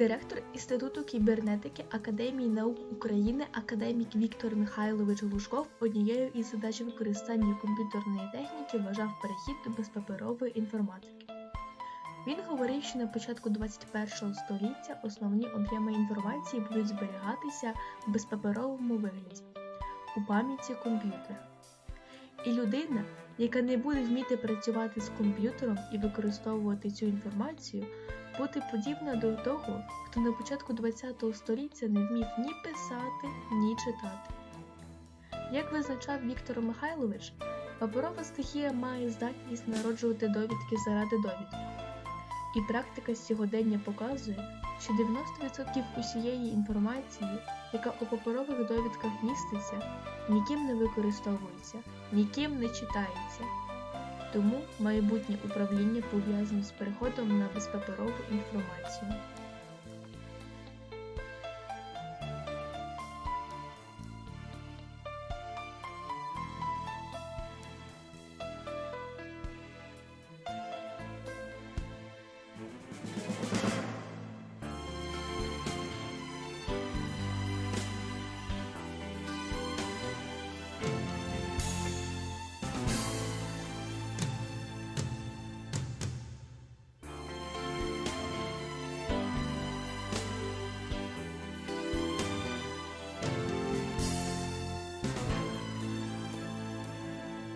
Директор Інституту кібернетики Академії наук України академік Віктор Михайлович Глушков однією із задач використання комп'ютерної техніки вважав перехід до безпаперової інформатики. Він говорив, що на початку 21 століття основні об'єми інформації будуть зберігатися в безпаперовому вигляді у пам'яті комп'ютера. І людина, яка не буде вміти працювати з комп'ютером і використовувати цю інформацію, бути подібна до того, хто на початку ХХ століття не вмів ні писати, ні читати. Як визначав Віктор Михайлович, паперова стихія має здатність народжувати довідки заради довідки. І практика сьогодення показує, що 90% усієї інформації, яка у паперових довідках міститься, ніким не використовується, ніким не читається. Тому майбутнє управління пов'язане з переходом на безпаперову інформацію.